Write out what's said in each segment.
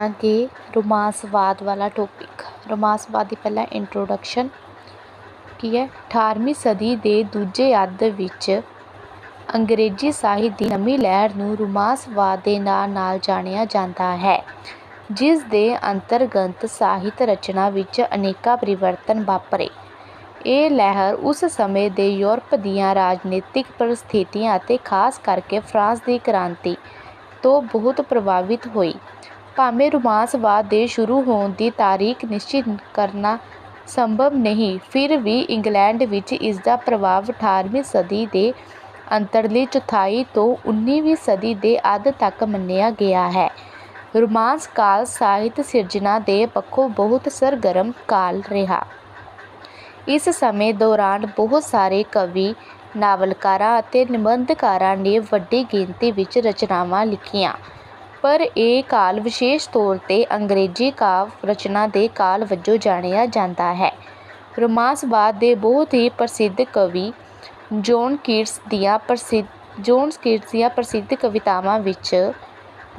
ਕਿ ਰੋਮਾਂਸਵਾਦ ਵਾਲਾ ਟੌਪਿਕ ਰੋਮਾਂਸਵਾਦ ਦੀ ਪਹਿਲਾਂ ਇੰਟਰੋਡਕਸ਼ਨ ਕੀ ਹੈ? 18ਵੀਂ ਸਦੀ ਦੇ ਦੂਜੇ ਅੱਧ ਵਿੱਚ ਅੰਗਰੇਜ਼ੀ ਸਾਹਿਤ ਦੀ ਨਵੀਂ ਲਹਿਰ ਨੂੰ ਰੋਮਾਂਸਵਾਦ ਦੇ ਨਾਂ ਨਾਲ ਜਾਣਿਆ ਜਾਂਦਾ ਹੈ, ਜਿਸ ਦੇ ਅੰਤਰਗਤ ਸਾਹਿਤ ਰਚਨਾ ਵਿੱਚ ਅਨੇਕਾਂ ਪਰਿਵਰਤਨ ਵਾਪਰੇ। ਇਹ ਲਹਿਰ ਉਸ ਸਮੇਂ ਦੇ ਯੂਰਪ ਦੀਆਂ ਰਾਜਨੀਤਿਕ ਪਰਿਸਥਿਤੀਆਂ ਅਤੇ ਖਾਸ ਕਰਕੇ ਫਰਾਂਸ ਦੀ ਕ੍ਰਾਂਤੀ ਤੋਂ ਬਹੁਤ ਪ੍ਰਭਾਵਿਤ ਹੋਈ। ਭਾਵੇਂ ਰੁਮਾਂਸਵਾਦ ਦੇ ਸ਼ੁਰੂ ਹੋਣ ਦੀ ਤਾਰੀਖ ਨਿਸ਼ਚਿਤ ਕਰਨਾ ਸੰਭਵ ਨਹੀਂ। ਫਿਰ ਵੀ ਇੰਗਲੈਂਡ ਵਿੱਚ ਇਸਦਾ ਪ੍ਰਭਾਵ 18ਵੀਂ ਸਦੀ ਦੇ ਅੰਤਰਲੀ ਚੌਥਾਈ ਤੋਂ 19ਵੀਂ ਸਦੀ ਦੇ ਅੱਧ ਤੱਕ ਮੰਨਿਆ ਗਿਆ ਹੈ। ਰੁਮਾਂਸ ਕਾਲ ਸਾਹਿਤ ਸਿਰਜਣਾ ਦੇ ਪੱਖੋਂ ਬਹੁਤ ਸਰਗਰਮ ਕਾਲ ਰਿਹਾ। ਇਸ ਸਮੇਂ ਦੌਰਾਨ ਬਹੁਤ ਸਾਰੇ ਕਵੀ, ਨਾਵਲਕਾਰਾਂ ਅਤੇ ਨਿਬੰਧਕਾਰਾਂ ਨੇ ਵੱਡੀ ਗਿਣਤੀ ਵਿੱਚ ਰਚਨਾਵਾਂ ਲਿਖੀਆਂ। ਪਰ ਇਹ ਕਾਲ ਵਿਸ਼ੇਸ਼ ਤੌਰ 'ਤੇ ਅੰਗਰੇਜ਼ੀ ਕਾਵਿ ਰਚਨਾ ਦੇ ਕਾਲ ਵਜੋਂ ਜਾਣਿਆ ਜਾਂਦਾ ਹੈ। ਰੋਮਾਂਸਵਾਦ ਦੇ ਬਹੁਤ ਹੀ ਪ੍ਰਸਿੱਧ ਕਵੀ ਜੌਨ ਕੀਟਸ ਦੀਆਂ ਪ੍ਰਸਿੱਧ ਜੌਨ ਕੀਟਸ ਦੀਆਂ ਪ੍ਰਸਿੱਧ ਕਵਿਤਾਵਾਂ ਵਿੱਚ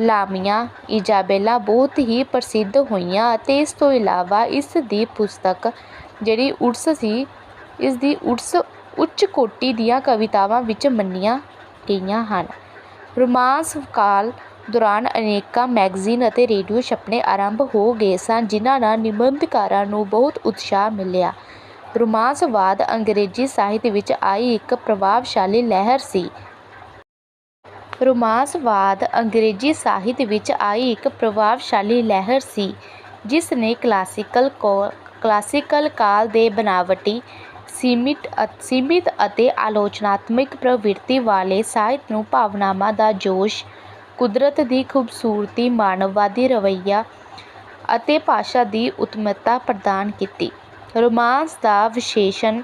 ਲਾਮੀਆ, ਇਜ਼ਾਬੈਲਾ ਬਹੁਤ ਹੀ ਪ੍ਰਸਿੱਧ ਹੋਈਆਂ ਅਤੇ ਇਸ ਤੋਂ ਇਲਾਵਾ ਇਸ ਦੀ ਪੁਸਤਕ ਜਿਹੜੀ ਉਰਸ ਸੀ, ਇਸ ਦੀ ਉਰਸ ਉੱਚ ਕੋਟੀ ਦੀਆਂ ਕਵਿਤਾਵਾਂ ਵਿੱਚ ਮੰਨੀਆਂ ਗਈਆਂ ਹਨ। ਰੋਮਾਂਸ ਕਾਲ ਦੌਰਾਨ ਅਨੇਕਾਂ ਮੈਗਜ਼ੀਨ ਅਤੇ ਰੇਡੀਓ ਛਪਣੇ ਆਰੰਭ ਹੋ ਗਏ ਸਨ, ਜਿਨ੍ਹਾਂ ਨਾਲ ਨਿਬੰਧਕਾਰਾਂ ਨੂੰ ਬਹੁਤ ਉਤਸ਼ਾਹ ਮਿਲਿਆ। ਰੋਮਾਂਸਵਾਦ ਅੰਗਰੇਜ਼ੀ ਸਾਹਿਤ ਵਿੱਚ ਆਈ ਇੱਕ ਪ੍ਰਭਾਵਸ਼ਾਲੀ ਲਹਿਰ ਸੀ। ਰੋਮਾਂਸਵਾਦ ਅੰਗਰੇਜ਼ੀ ਸਾਹਿਤ ਵਿੱਚ ਆਈ ਇੱਕ ਪ੍ਰਭਾਵਸ਼ਾਲੀ ਲਹਿਰ ਸੀ, ਜਿਸ ਨੇ ਕਲਾਸੀਕਲ ਕਲਾਸੀਕਲ ਕਾਲ ਦੇ ਬਨਾਵਟੀ, ਸੀਮਿਤ ਸੀਮਿਤ ਅਤੇ ਆਲੋਚਨਾਤਮਕ ਪ੍ਰਵਿਰਤੀ ਵਾਲੇ ਸਾਹਿਤ ਨੂੰ ਭਾਵਨਾਵਾਂ ਦਾ ਜੋਸ਼ ਕੁਦਰਤ ਦੀ ਖੂਬਸੂਰਤੀ, ਮਾਨਵਵਾਦੀ ਰਵੱਈਆ ਅਤੇ ਭਾਸ਼ਾ ਦੀ ਉੱਤਮਤਾ ਪ੍ਰਦਾਨ ਕੀਤੀ। ਰੋਮਾਂਸ ਦਾ ਵਿਸ਼ੇਸ਼ਣ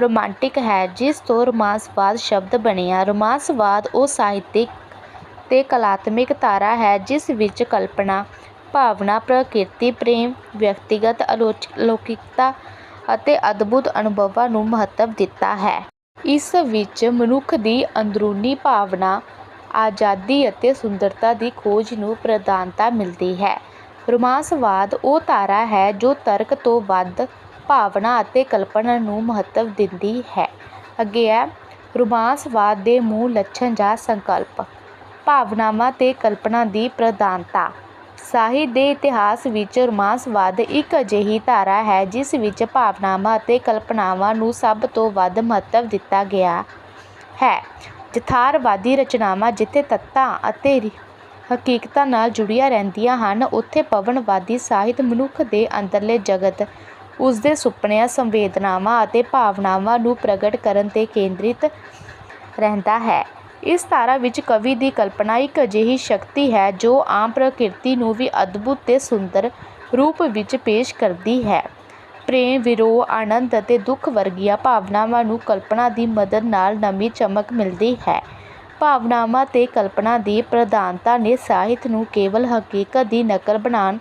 ਰੋਮਾਂਟਿਕ ਹੈ, ਜਿਸ ਤੋਂ ਰੋਮਾਂਸਵਾਦ ਸ਼ਬਦ ਬਣਿਆ। ਰੋਮਾਂਸਵਾਦ ਉਹ ਸਾਹਿਤਿਕ ਅਤੇ ਕਲਾਤਮਿਕ ਧਾਰਾ ਹੈ, ਜਿਸ ਵਿੱਚ ਕਲਪਨਾ, ਭਾਵਨਾ, ਪ੍ਰਕਿਰਤੀ, ਪ੍ਰੇਮ, ਵਿਅਕਤੀਗਤ ਅਲੌਕਿਕਤਾ ਅਤੇ ਅਦਭੁਤ ਅਨੁਭਵਾਂ ਨੂੰ ਮਹੱਤਵ ਦਿੱਤਾ ਹੈ। ਇਸ ਵਿੱਚ ਮਨੁੱਖ ਦੀ ਅੰਦਰੂਨੀ ਭਾਵਨਾ ਆਜ਼ਾਦੀ ਅਤੇ ਸੁੰਦਰਤਾ ਦੀ ਖੋਜ ਨੂੰ ਪ੍ਰਧਾਨਤਾ ਮਿਲਦੀ ਹੈ। ਰੋਮਾਂਸਵਾਦ ਉਹ ਧਾਰਾ ਹੈ ਜੋ ਤਰਕ ਤੋਂ ਵੱਧ ਭਾਵਨਾ ਅਤੇ ਕਲਪਨਾ ਨੂੰ ਮਹੱਤਵ ਦਿੰਦੀ ਹੈ। ਅੱਗੇ ਹੈ, ਰੋਮਾਂਸਵਾਦ ਦੇ ਮੂਲ ਲੱਛਣ ਜਾਂ ਸੰਕਲਪ। ਭਾਵਨਾਵਾਂ ਅਤੇ ਕਲਪਨਾ ਦੀ ਪ੍ਰਧਾਨਤਾ। ਸਾਹਿਤ ਦੇ ਇਤਿਹਾਸ ਵਿੱਚ ਰੋਮਾਂਸਵਾਦ ਇੱਕ ਅਜਿਹੀ ਧਾਰਾ ਹੈ ਜਿਸ ਵਿੱਚ ਭਾਵਨਾਵਾਂ ਅਤੇ ਕਲਪਨਾਵਾਂ ਨੂੰ ਸਭ ਤੋਂ ਵੱਧ ਮਹੱਤਵ ਦਿੱਤਾ ਗਿਆ ਹੈ। ਯਥਾਰਥਵਾਦੀ ਰਚਨਾਵਾਂ ਜਿੱਥੇ ਤੱਤਾਂ ਅਤੇ ਹਕੀਕਤਾਂ ਨਾਲ ਜੁੜੀਆਂ ਰਹਿੰਦੀਆਂ ਹਨ, ਉੱਥੇ ਪਵਨਵਾਦੀ ਸਾਹਿਤ ਮਨੁੱਖ ਦੇ ਅੰਦਰਲੇ ਜਗਤ, ਉਸਦੇ ਸੁਪਨਿਆਂ, ਸੰਵੇਦਨਾਵਾਂ ਅਤੇ ਭਾਵਨਾਵਾਂ ਨੂੰ ਪ੍ਰਗਟ ਕਰਨ 'ਤੇ ਕੇਂਦਰਿਤ ਰਹਿੰਦਾ ਹੈ। ਇਸ ਧਾਰਾ ਵਿੱਚ ਕਵੀ ਦੀ ਕਲਪਨਾ ਇੱਕ ਅਜਿਹੀ ਸ਼ਕਤੀ ਹੈ ਜੋ ਆਮ ਪ੍ਰਕਿਰਤੀ ਨੂੰ ਵੀ ਅਦਭੁਤ ਤੇ ਸੁੰਦਰ ਰੂਪ ਵਿੱਚ ਪੇਸ਼ ਕਰਦੀ ਹੈ। ਪ੍ਰੇਮ, ਵਿਰੋਹ, ਆਨੰਦ ਅਤੇ ਦੁੱਖ ਵਰਗੀਆਂ ਭਾਵਨਾਵਾਂ ਨੂੰ ਕਲਪਨਾ ਦੀ ਮਦਦ ਨਾਲ ਨਵੀਂ ਚਮਕ ਮਿਲਦੀ ਹੈ। ਭਾਵਨਾਵਾਂ ਤੇ ਕਲਪਨਾ ਦੀ ਪ੍ਰਧਾਨਤਾ ਨੇ ਸਾਹਿਤ ਨੂੰ ਕੇਵਲ ਹਕੀਕਤ ਦੀ ਨਕਲ ਬਣਾਉਣ,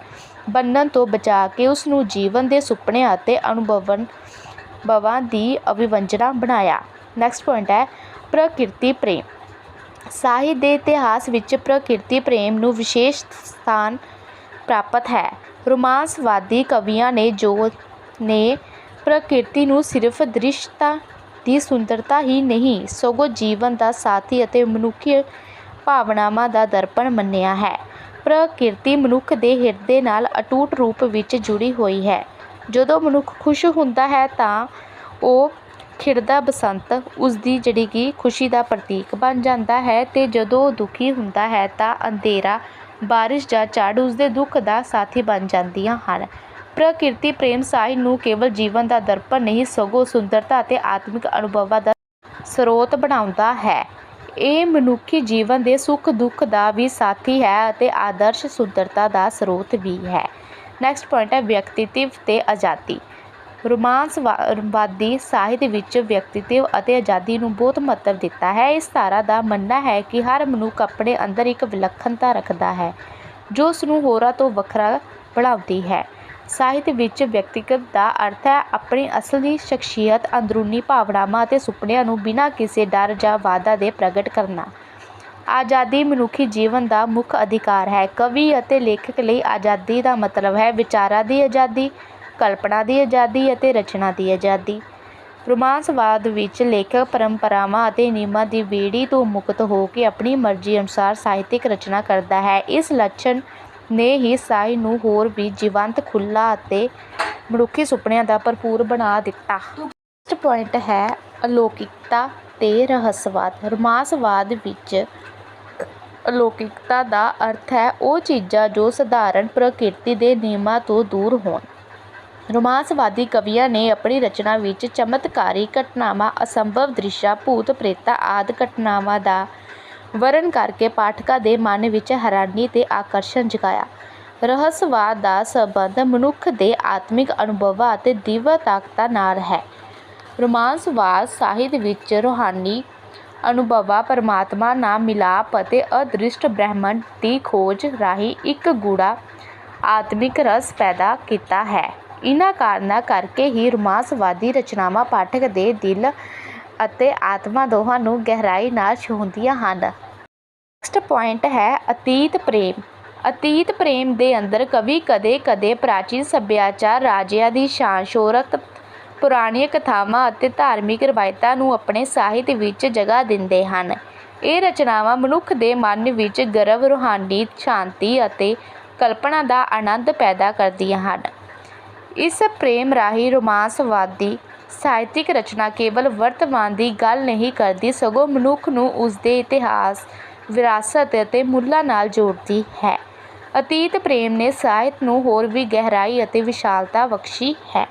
ਬੰਨਣ ਤੋਂ ਬਚਾ ਕੇ ਉਸ ਨੂੰ ਜੀਵਨ ਦੇ ਸੁਪਨਿਆਂ ਅਤੇ ਅਨੁਭਵਾਂ ਦੀ ਅਭਿਵੰਜਨਾ ਬਣਾਇਆ। ਨੈਕਸਟ ਪੁਆਇੰਟ ਹੈ, ਪ੍ਰਕਿਰਤੀ ਪ੍ਰੇਮ। ਸਾਹਿਤ ਦੇ ਇਤਿਹਾਸ ਵਿੱਚ ਪ੍ਰਕਿਰਤੀ ਪ੍ਰੇਮ ਨੂੰ ਵਿਸ਼ੇਸ਼ ਸਥਾਨ ਪ੍ਰਾਪਤ ਹੈ। ਰੋਮਾਂਸਵਾਦੀ ਕਵੀਆਂ ਨੇ ਜੋ ਨੇ ਪ੍ਰਕਿਰਤੀ ਨੂੰ ਸਿਰਫ ਦ੍ਰਿਸ਼ਤਾ ਦੀ ਸੁੰਦਰਤਾ ਹੀ ਨਹੀਂ, ਸਗੋਂ ਜੀਵਨ ਦਾ ਸਾਥੀ ਅਤੇ ਮਨੁੱਖੀ ਭਾਵਨਾਵਾਂ ਦਾ ਦਰਪਣ ਮੰਨਿਆ ਹੈ। ਪ੍ਰਕਿਰਤੀ ਮਨੁੱਖ ਦੇ ਹਿਰਦੇ ਨਾਲ ਅਟੁੱਟ ਰੂਪ ਵਿੱਚ ਜੁੜੀ ਹੋਈ ਹੈ। ਜਦੋਂ ਮਨੁੱਖ ਖੁਸ਼ ਹੁੰਦਾ ਹੈ ਤਾਂ ਉਹ ਖਿੜਦਾ ਬਸੰਤ ਉਸ ਦੀ ਜਿਹੜੀ ਕਿ ਖੁਸ਼ੀ ਦਾ ਪ੍ਰਤੀਕ ਬਣ ਜਾਂਦਾ ਹੈ ਤੇ ਜਦੋਂ ਦੁਖੀ ਹੁੰਦਾ ਹੈ ਤਾਂ ਅੰਧੇਰਾ, ਬਾਰਿਸ਼ ਜਾਂ ਝੜ ਉਸ ਦੇ ਦੁੱਖ ਦਾ ਸਾਥੀ ਬਣ ਜਾਂਦੀਆਂ ਹਨ। ਪ੍ਰਕਿਰਤੀ ਪ੍ਰੇਮ ਸਾਹਿਤ ਨੂੰ ਕੇਵਲ ਜੀਵਨ ਦਾ ਦਰਪਣ ਨਹੀਂ, ਸਗੋਂ ਸੁੰਦਰਤਾ ਅਤੇ ਆਤਮਿਕ ਅਨੁਭਵਾਂ ਦਾ ਸਰੋਤ ਬਣਾਉਂਦਾ ਹੈ। ਇਹ ਮਨੁੱਖੀ ਜੀਵਨ ਦੇ ਸੁੱਖ ਦੁੱਖ ਦਾ ਵੀ ਸਾਥੀ ਹੈ ਅਤੇ ਆਦਰਸ਼ ਸੁੰਦਰਤਾ ਦਾ ਸਰੋਤ ਵੀ ਹੈ। ਨੈਕਸਟ ਪੁਆਇੰਟ ਹੈ ਵਿਅਕਤੀਤਵ ਤੇ ਆਜ਼ਾਦੀ। ਰੋਮਾਂਸਵਾਦੀ ਸਾਹਿਤ ਵਿੱਚ ਵਿਅਕਤੀਤਵ ਅਤੇ ਆਜ਼ਾਦੀ ਨੂੰ ਬਹੁਤ ਮਹੱਤਵ ਦਿੱਤਾ ਹੈ। ਇਸ ਧਾਰਾ ਦਾ ਮੰਨਣਾ ਹੈ ਕਿ ਹਰ ਮਨੁੱਖ ਆਪਣੇ ਅੰਦਰ ਇੱਕ ਵਿਲੱਖਣਤਾ ਰੱਖਦਾ ਹੈ, ਜੋ ਉਸ ਨੂੰ ਹੋਰਾਂ ਤੋਂ ਵੱਖਰਾ ਬਣਾਉਂਦੀ ਹੈ। ਸਾਹਿਤ ਵਿੱਚ ਵਿਅਕਤੀਗਤ ਦਾ ਅਰਥ ਹੈ ਆਪਣੀ ਅਸਲੀ ਸ਼ਖਸੀਅਤ, ਅੰਦਰੂਨੀ ਭਾਵਨਾਵਾਂ ਅਤੇ ਸੁਪਨਿਆਂ ਨੂੰ ਬਿਨਾਂ ਕਿਸੇ ਡਰ ਜਾਂ ਵਾਧਾ ਦੇ ਪ੍ਰਗਟ ਕਰਨਾ। ਆਜ਼ਾਦੀ ਮਨੁੱਖੀ ਜੀਵਨ ਦਾ ਮੁੱਖ ਅਧਿਕਾਰ ਹੈ। ਕਵੀ ਅਤੇ ਲੇਖਕ ਲਈ ਆਜ਼ਾਦੀ ਦਾ ਮਤਲਬ ਹੈ ਵਿਚਾਰਾਂ ਦੀ ਆਜ਼ਾਦੀ, ਕਲਪਨਾ ਦੀ ਆਜ਼ਾਦੀ ਅਤੇ ਰਚਨਾ ਦੀ ਆਜ਼ਾਦੀ। ਰੋਮਾਂਸਵਾਦ ਵਿੱਚ ਲੇਖਕ ਪਰੰਪਰਾਵਾਂ ਅਤੇ ਨਿਯਮਾਂ ਦੀ ਬੇੜੀ ਤੋਂ ਮੁਕਤ ਹੋ ਕੇ ਆਪਣੀ ਮਰਜ਼ੀ ਅਨੁਸਾਰ ਸਾਹਿਤਿਕ ਰਚਨਾ ਕਰਦਾ ਹੈ। ਇਸ ਲੱਛਣ ਨੇ ਹੀ ਸਾਈ ਨੂੰ ਹੋਰ ਵੀ ਜੀਵੰਤ ਖੁੱਲ੍ਹਾ ਅਤੇ ਮਨੁੱਖੀ ਸੁਪਨਿਆਂ ਦਾ ਭਰਪੂਰ ਬਣਾ ਦਿੱਤਾ। ਨੈਕਸਟ ਪੁਆਇੰਟ ਹੈ ਅਲੌਕਿਕਤਾ ਤੇ ਰਹੱਸਵਾਦ। ਰੋਮਾਂਸਵਾਦ ਵਿੱਚ ਅਲੌਕਿਕਤਾ ਦਾ ਅਰਥ ਹੈ ਉਹ ਚੀਜ਼ਾਂ ਜੋ ਸਧਾਰਨ ਪ੍ਰਕਿਰਤੀ ਦੇ ਨਿਯਮਾਂ ਤੋਂ ਦੂਰ ਹੋਣ। ਰੋਮਾਂਸਵਾਦੀ ਕਵੀਆਂ ਨੇ ਆਪਣੀ ਰਚਨਾ ਵਿੱਚ ਚਮਤਕਾਰੀ ਘਟਨਾਵਾਂ, ਅਸੰਭਵ ਦ੍ਰਿਸ਼ਾਂ ਭੂਤ ਪ੍ਰੇਤਾਂ ਆਦਿ ਘਟਨਾਵਾਂ ਦਾ ਵਰਣਨ ਕਰਕੇ ਪਾਠਕਾਂ ਦੇ ਮਨ ਵਿੱਚ ਹੈਰਾਨੀ ਤੇ ਆਕਰਸ਼ਣ ਜਗਾਇਆ। ਰਹੱਸਵਾਦ ਦਾ ਸੰਬੰਧ ਮਨੁੱਖ ਦੇ ਆਤਮਿਕ ਅਨੁਭਵਾਂ ਅਤੇ ਦਿਵਯ ਤਾਕਤਾਂ ਨਾਲ ਹੈ। ਰੋਮਾਂਸਵਾਦ ਸਾਹਿਤ ਵਿੱਚ ਰੂਹਾਨੀ ਅਨੁਭਵਾਂ ਪਰਮਾਤਮਾ ਨਾਲ ਮਿਲਾਪ ਅਤੇ ਅਦ੍ਰਿਸ਼ਟ ਬ੍ਰਹਿਮੰਡ ਦੀ ਖੋਜ ਰਾਹੀਂ ਇੱਕ ਗੂੜਾ ਆਤਮਿਕ ਰਸ ਪੈਦਾ ਕੀਤਾ ਹੈ। ਇਹਨਾਂ ਕਾਰਨਾਂ ਕਰਕੇ ਹੀ ਰੋਮਾਂਸਵਾਦੀ ਰਚਨਾਵਾਂ ਪਾਠਕ ਦੇ ਦਿਲ ਅਤੇ ਆਤਮਾ ਦੋਹਾਂ ਨੂੰ ਗਹਿਰਾਈ ਨਾਲ ਛੂਹਦੀਆਂ ਹਨ। ਨੈਕਸਟ ਪੁਆਇੰਟ ਹੈ ਅਤੀਤ ਪ੍ਰੇਮ। ਅਤੀਤ ਪ੍ਰੇਮ ਦੇ ਅੰਦਰ ਕਵੀ ਕਦੇ ਕਦੇ ਪ੍ਰਾਚੀਨ ਸੱਭਿਆਚਾਰ ਰਾਜਿਆਂ ਦੀ ਸ਼ਾਨ, ਸ਼ੌਹਰਤ, ਪੁਰਾਣੀਆਂ ਕਥਾਵਾਂ ਅਤੇ ਧਾਰਮਿਕ ਰਵਾਇਤਾਂ ਨੂੰ ਆਪਣੇ ਸਾਹਿਤ ਵਿੱਚ ਜਗ੍ਹਾ ਦਿੰਦੇ ਹਨ। ਇਹ ਰਚਨਾਵਾਂ ਮਨੁੱਖ ਦੇ ਮਨ ਵਿੱਚ ਗਰਵ, ਰੂਹਾਨੀ ਸ਼ਾਂਤੀ ਅਤੇ ਕਲਪਨਾ ਦਾ ਆਨੰਦ ਪੈਦਾ ਕਰਦੀਆਂ ਹਨ। ਇਸ ਪ੍ਰੇਮ ਰਾਹੀਂ ਰੋਮਾਂਸਵਾਦੀ ਸਾਹਿਤਿਕ ਰਚਨਾ ਕੇਵਲ ਵਰਤਮਾਨ ਦੀ ਗੱਲ ਨਹੀਂ ਕਰਦੀ, ਸਗੋਂ ਮਨੁੱਖ ਨੂੰ ਉਸਦੇ ਇਤਿਹਾਸ ਵਿਰਾਸਤ ਅਤੇ ਮੁੱਲਾਂ ਨਾਲ ਜੋੜਦੀ ਹੈ। ਅਤੀਤ ਪ੍ਰੇਮ ਨੇ ਸਾਹਿਤ ਨੂੰ ਹੋਰ ਵੀ ਗਹਿਰਾਈ ਅਤੇ ਵਿਸ਼ਾਲਤਾ ਬਖਸ਼ੀ ਹੈ।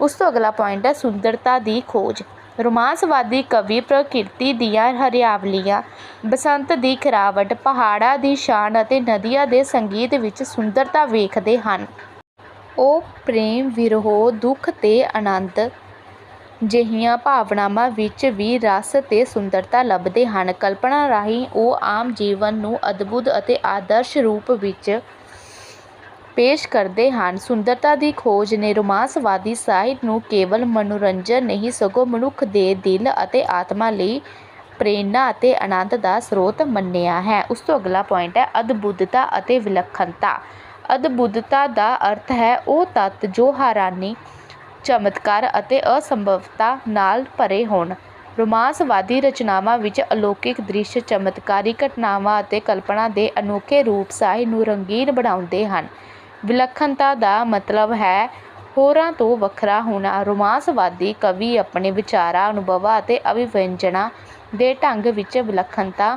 ਉਸ ਤੋਂ ਅਗਲਾ ਪੁਆਇੰਟ ਹੈ ਸੁੰਦਰਤਾ ਦੀ ਖੋਜ। ਰੋਮਾਂਸਵਾਦੀ ਕਵੀ ਪ੍ਰਕਿਰਤੀ ਦੀਆਂ ਹਰਿਆਵਲੀਆਂ, ਬਸੰਤ ਦੀ ਖਿਰਾਵਟ, ਪਹਾੜਾਂ ਦੀ ਸ਼ਾਨ ਅਤੇ ਨਦੀਆਂ ਦੇ ਸੰਗੀਤ ਵਿੱਚ ਸੁੰਦਰਤਾ ਵੇਖਦੇ ਹਨ। ਉਹ ਪ੍ਰੇਮ, ਵਿਰੋਹ, ਦੁੱਖ ਤੇ ਆਨੰਦ ਜਿਹੀਆਂ ਭਾਵਨਾਵਾਂ ਵਿੱਚ ਵੀ ਰਸ ਤੇ ਸੁੰਦਰਤਾ ਲੱਭਦੇ ਹਨ। ਕਲਪਨਾ ਰਾਹੀਂ ਉਹ ਆਮ ਜੀਵਨ ਨੂੰ ਅਦਭੁਤ ਅਤੇ ਆਦਰਸ਼ ਰੂਪ ਵਿੱਚ ਪੇਸ਼ ਕਰਦੇ ਹਨ। ਸੁੰਦਰਤਾ ਦੀ ਖੋਜ ਨੇ ਰੋਮਾਂਸਵਾਦੀ ਸਾਹਿਤ ਨੂੰ ਕੇਵਲ ਮਨੋਰੰਜਨ ਨਹੀਂ, ਸਗੋਂ ਮਨੁੱਖ ਦੇ ਦਿਲ ਅਤੇ ਆਤਮਾ ਲਈ ਪ੍ਰੇਰਨਾ ਅਤੇ ਆਨੰਦ ਦਾ ਸਰੋਤ ਮੰਨਿਆ ਹੈ। ਉਸ ਤੋਂ ਅਗਲਾ ਪੁਆਇੰਟ ਹੈ, ਅਦਭੁਤਤਾ ਅਤੇ ਵਿਲੱਖਣਤਾ। ਅਦਭੁਤਤਾ ਦਾ ਅਰਥ ਹੈ ਉਹ ਤੱਤ ਜੋ ਹੈਰਾਨੀ ਚਮਤਕਾਰ ਅਤੇ ਅਸੰਭਵਤਾ ਨਾਲ ਭਰੇ ਹੋਣ। ਰੋਮਾਂਸਵਾਦੀ ਰਚਨਾਵਾਂ ਵਿੱਚ ਅਲੌਕਿਕ ਦ੍ਰਿਸ਼, ਚਮਤਕਾਰੀ ਘਟਨਾਵਾਂ ਅਤੇ ਕਲਪਨਾ ਦੇ ਅਨੋਖੇ ਰੂਪ ਸਾਹਿਤ ਨੂੰ ਰੰਗੀਨ ਬਣਾਉਂਦੇ ਹਨ। ਵਿਲੱਖਣਤਾ ਦਾ ਮਤਲਬ ਹੈ ਹੋਰਾਂ ਤੋਂ ਵੱਖਰਾ ਹੋਣਾ। ਰੋਮਾਂਸਵਾਦੀ ਕਵੀ ਆਪਣੇ ਵਿਚਾਰਾਂ, ਅਨੁਭਵਾਂ ਅਤੇ ਅਭਿਵਿਅੰਜਨਾਂ ਦੇ ਢੰਗ ਵਿੱਚ ਵਿਲੱਖਣਤਾ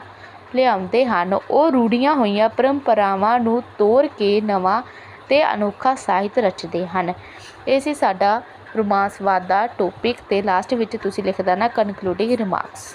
ਲਿਆਉਂਦੇ ਹਨ। ਉਹ ਰੂੜੀਆਂ ਹੋਈਆਂ ਪਰੰਪਰਾਵਾਂ ਨੂੰ ਤੋੜ ਕੇ ਨਵਾਂ ਤੇ ਅਨੋਖਾ ਸਾਹਿਤ ਰਚਦੇ ਹਨ। ਇਹ ਸੀ ਸਾਡਾ ਰੋਮਾਂਸਵਾਦ ਦਾ ਟੌਪਿਕ ਤੇ ਲਾਸਟ ਵਿੱਚ ਤੁਸੀਂ ਲਿਖ ਦੇਣਾ ਕਨਕਲੂਡਿੰਗ ਰਿਮਾਰਕਸ